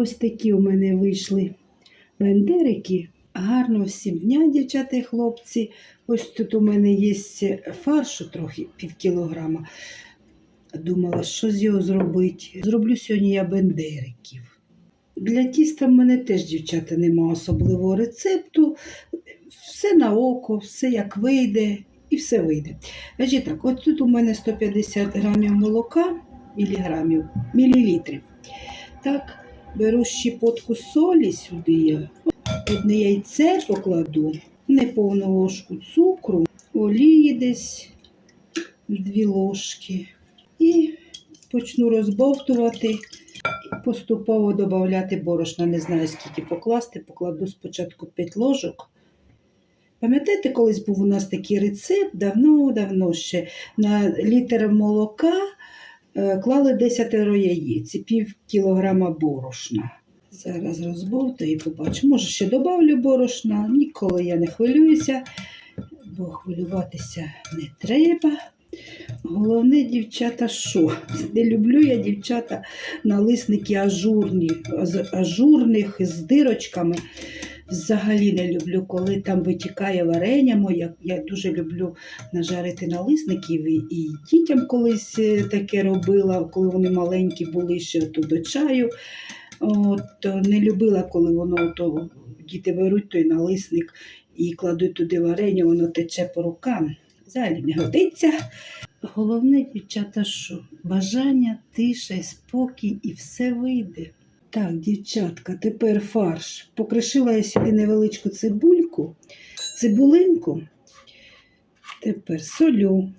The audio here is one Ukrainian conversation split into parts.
ось такі у мене вийшли бендерики. Гарно всім дня, дівчата і хлопці. Ось тут у мене є фаршу трохи пів кілограма. Думала, що з його зробити. Зроблю сьогодні я бендериків. Для тіста в мене теж, дівчата, нема особливого рецепту. Все на око, все як вийде, і все вийде. Значить так, от тут у мене 150 грамів молока, міліграмів, мілілітрів. Так, беру щепотку солі сюди я. Одне яйце покладу, неповну ложку цукру, олії десь дві ложки. І почну розбовтувати поступово додати борошна. Не знаю, скільки покласти. Покладу спочатку 5 ложок. Пам'ятаєте, колись був у нас такий рецепт давно-давно ще на літр молока клали 10 яєць і пів кілограма борошна. Зараз розбовтаю і побачу. Може, ще добавлю борошна. Ніколи я не хвилююся, бо хвилюватися не треба. Головне, дівчата, що? Не люблю я, дівчата, налисники ажурні, ажурних з дирочками. Взагалі не люблю, коли там витікає варення моє. Я дуже люблю нажарити налисників і, дітям колись е, таке робила, коли вони маленькі були ще то до чаю. От, не любила, коли воно то діти беруть той налисник і кладуть туди варення, воно тече по рукам. Взагалі не годиться. Головне, дівчата, що бажання, тиша, спокій і все вийде. Так, дівчатка, тепер фарш. Покришила я сюди невеличку цибульку, цибулинку. Тепер солю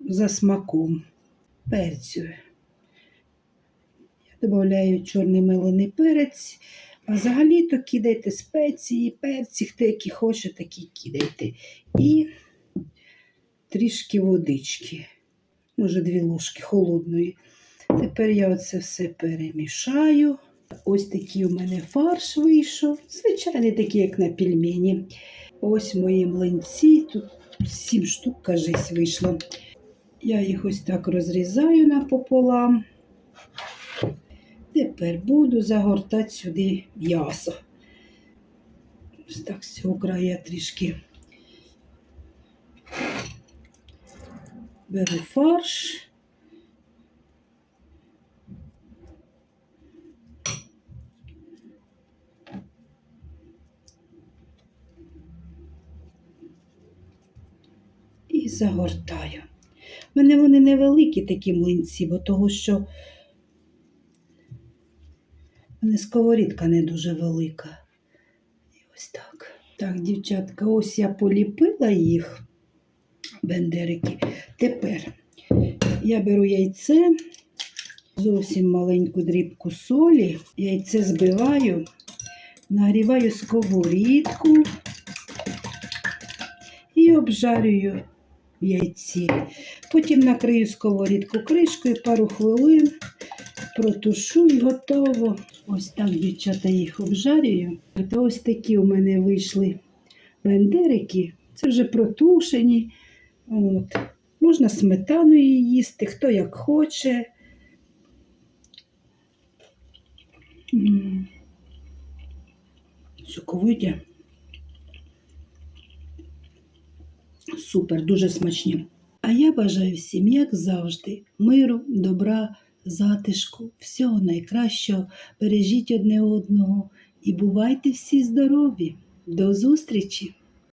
за смаком, перцю. Я додаю чорний мелений перець. А взагалі-то кидайте спеції, перці, хто які хоче, такі кидайте. І трішки водички, може дві ложки холодної. Тепер я оце все перемішаю. Ось такий у мене фарш вийшов. Звичайний такий, як на пельмені. Ось мої млинці. Тут сім штук, кажись, вийшло. Я їх ось так розрізаю напополам. Тепер буду загортати сюди м'ясо. Ось так з цього краю трішки беру фарш. І загортаю. У мене вони невеликі такі млинці, бо того, що мене сковорідка не дуже велика. І ось так. Так, дівчатка, ось я поліпила їх, бендерики. Тепер я беру яйце, зовсім маленьку дрібку солі, яйце збиваю, нагріваю сковорідку і обжарюю яйці. Потім накрию сковорідку кришкою пару хвилин, протушу і готово. Ось так, дівчата, їх обжарюю. Та ось такі у мене вийшли бендерики. Це вже протушені. От. Можна сметаною їсти, хто як хоче. Соковиті. Супер, дуже смачні. А я бажаю всім, як завжди, миру, добра, затишку, всього найкращого. Бережіть одне одного і бувайте всі здорові. До зустрічі!